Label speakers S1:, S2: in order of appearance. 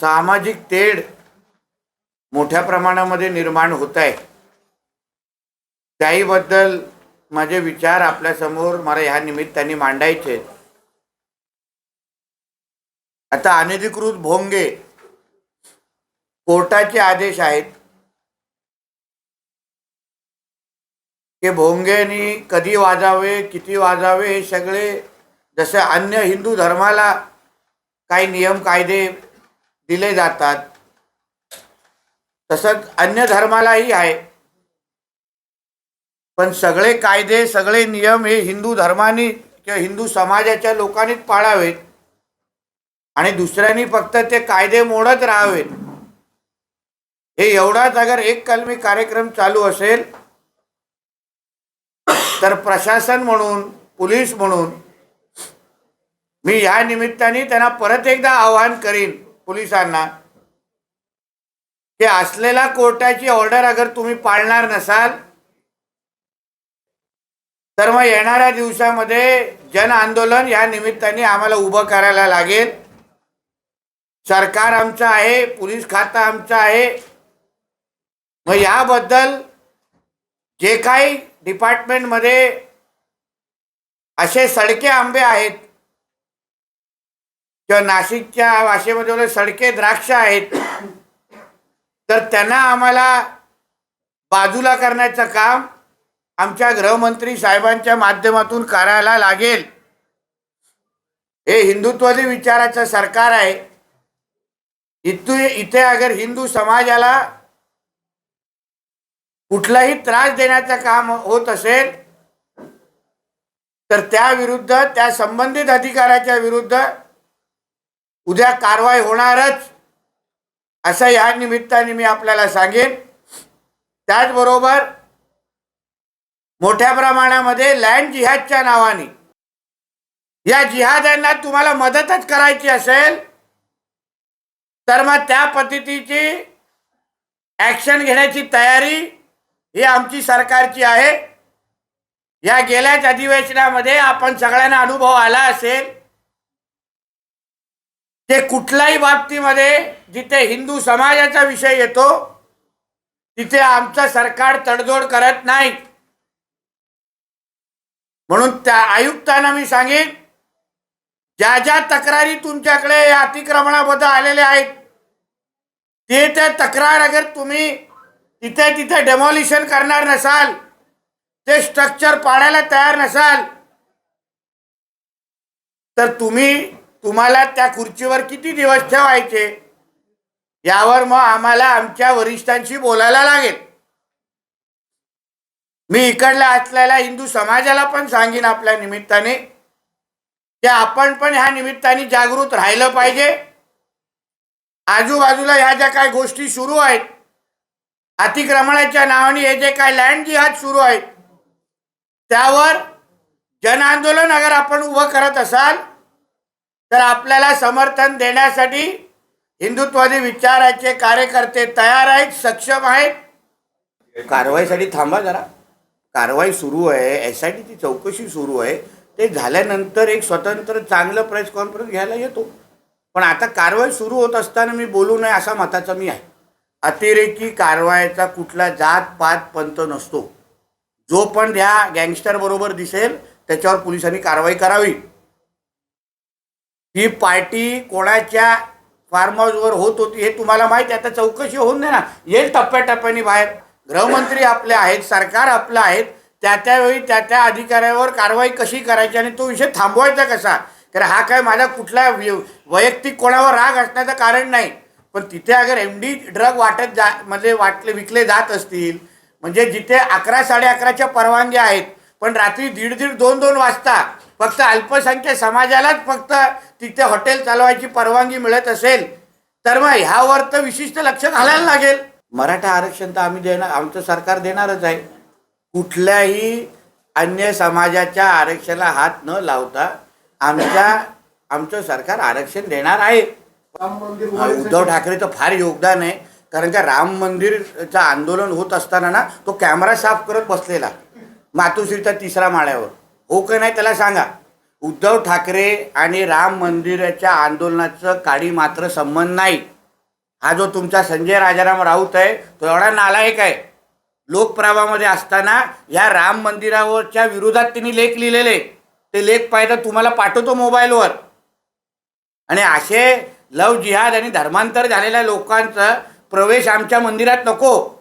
S1: सामाजिक तेढ मोठ्या प्रमाणामध्ये निर्माण होत आहे त्याहीबद्दल माझे विचार आपल्यासमोर मला ह्या निमित्ताने मांडायचे आहेत. आता अनधिकृत भोंगे कोर्टाचे आदेश आहेत की भोंगेनी कधी वाजावे किती वाजावे हे सगळे जसे अन्य हिंदू धर्माला काही नियम कायदे दिले जातात. तसंच अन्य धर्मालाही आहे. पण सगळे कायदे सगळे नियम हे हिंदू धर्माने किंवा हिंदू समाजाच्या लोकांनीच पाळावेत. आणि दुसऱ्यांनी फक्त ते कायदे मोडत राहावेत. हे एवढाच अगर एक कलमी कार्यक्रम चालू असेल तर प्रशासन म्हणून पोलीस म्हणून मी या निमित्ताने त्यांना परत एकदा आवाहन करीन. पोलिसांना की असलेला कोर्टाची ऑर्डर अगर तुम्ही पाळणार नसाल तर मग येणाऱ्या दिवसामध्ये जन आंदोलन या निमित्ताने आम्हाला उभं करायला लागेल. सरकार आमचं आहे पोलीस खातं आमचं आहे. मग याबद्दल जे काही डिपार्टमेंटमध्ये असे सडके आंबे आहेत किंवा नाशिकच्या भाषेमध्ये बोलले सडके द्राक्ष आहेत. तर त्यांना आम्हाला बाजूला करण्याचं काम आमच्या गृहमंत्री साहेबांच्या माध्यमातून करायला लागेल. हे हिंदुत्वादी विचाराचं सरकार आहे. इथू इथे अगर हिंदू समाजाला कुठलाही त्रास देण्याचं काम होत असेल तर त्या विरुद्ध त्या संबंधित अधिकाऱ्याच्या विरुद्ध उद्या कारवाई होणारच असं या निमित्ताने मी आपल्याला सांगेन. त्याचबरोबर मोठ्या प्रमाणामध्ये लँड जिहादच्या नावाने या जिहाद्यांना तुम्हाला मदतच करायची असेल तर मग त्या पद्धतीची ॲक्शन घेण्याची तयारी ही आमची सरकारची आहे. या गेल्याच अधिवेशनामध्ये आपण सगळ्यांना अनुभव आला असेल. ते कुठल्याही बाबतीमध्ये जिथे हिंदू समाजाचा विषय येतो तिथे आमचं सरकार तडजोड करत नाही. म्हणून त्या आयुक्तांना मी सांगेन ज्या ज्या तक्रारी तुमच्याकडे या अतिक्रमणाबद्दल आलेल्या आहेत ते त्या तक्रार अगर तुम्ही तिथे तिथे डेमॉलिशन करणार नसाल ते स्ट्रक्चर पाडायला तयार नसाल तर तुम्ही तुम्हाला त्या खुर्चीवर किती दिवस ठेवायचे? यावर मग आम्हाला आमच्या वरिष्ठांशी बोलायला लागेल. मी इकडल्या असलेल्या हिंदू समाजाला पण सांगेन आपल्या निमित्ताने की आपण पण ह्या निमित्ताने जागृत राहिलं पाहिजे. आजूबाजूला ह्या ज्या काही गोष्टी सुरू आहेत अतिक्रमणाच्या नावाने हे जे काय लँड जिहाद सुरू आहेत त्यावर जन आंदोलन अगर आपण उभं करत असाल तर आपल्याला समर्थन देण्यासाठी हिंदुत्वादी विचाराचे कार्यकर्ते तयार आहेत सक्षम आहेत. कारवाईसाठी थांबा जरा. कारवाई सुरू आहे एस आय टीची चौकशी सुरू आहे. ते झाल्यानंतर एक स्वतंत्र चांगलं प्रेस कॉन्फरन्स घ्यायला येतो. पण आता कारवाई सुरू होत असताना मी बोलू नये असा मताचा मी आहे. अतिरेकी कारवाईचा कुठला जात पात पंत नसतो. जो पण ह्या गँगस्टरबरोबर दिसेल त्याच्यावर पोलिसांनी कारवाई करावी. ही पार्टी कोणाच्या फार्म हाऊसवर होत होती हे तुम्हाला माहिती आहे. आता चौकशी होऊन दे ना. येईल टप्प्याटप्प्याने बाहेर. गृहमंत्री आपले आहेत सरकार आपलं आहेत. त्या त्यावेळी त्या त्या अधिकाऱ्यावर कारवाई कशी करायची आणि तो विषय थांबवायचा कसा? कारण हा काय माझा कुठला व्य- वैयक्तिक कोणावर राग असण्याचं कारण नाही. पण तिथे अगर एम डी ड्रग वाटत जा म्हणजे वाटले विकले जात असतील म्हणजे जिथे अकरा साडे अकराच्या परवानग्या आहेत पण रात्री दीड दीड दोन दोन वाजता फक्त अल्पसंख्य समाजालाच फक्त तिथे हॉटेल चालवायची परवानगी मिळत असेल तर मग ह्यावर तर विशिष्ट लक्ष घालायला लागेल. मराठा आरक्षण तर आम्ही देणार आमचं सरकार देणारच आहे. कुठल्याही अन्य समाजाच्या आरक्षणाला हात न लावता आमच्या आमचं सरकार आरक्षण देणार आहे. उद्धव ठाकरेचं फार योगदान आहे कारण का राम मंदिरचं आंदोलन होत असताना ना तो कॅमेरा साफ करत बसलेला. मातोश्रीच्या तिसऱ्या माळ्यावर. हो का नाही त्याला सांगा. उद्धव ठाकरे आणि राम मंदिराच्या आंदोलनाचं काळी मात्र संबंध नाही. हा जो तुमचा संजय राजाराम राऊत आहे तो एवढा नालायक आहे. लोकप्रभामध्ये असताना या राम मंदिरावरच्या विरोधात त्यांनी लेख लिहिलेले. ते लेख पाहिजे तुम्हाला पाठवतो मोबाईलवर. आणि असे लव जिहाद आणि धर्मांतर झालेल्या लोकांचा प्रवेश आमच्या मंदिरात नको.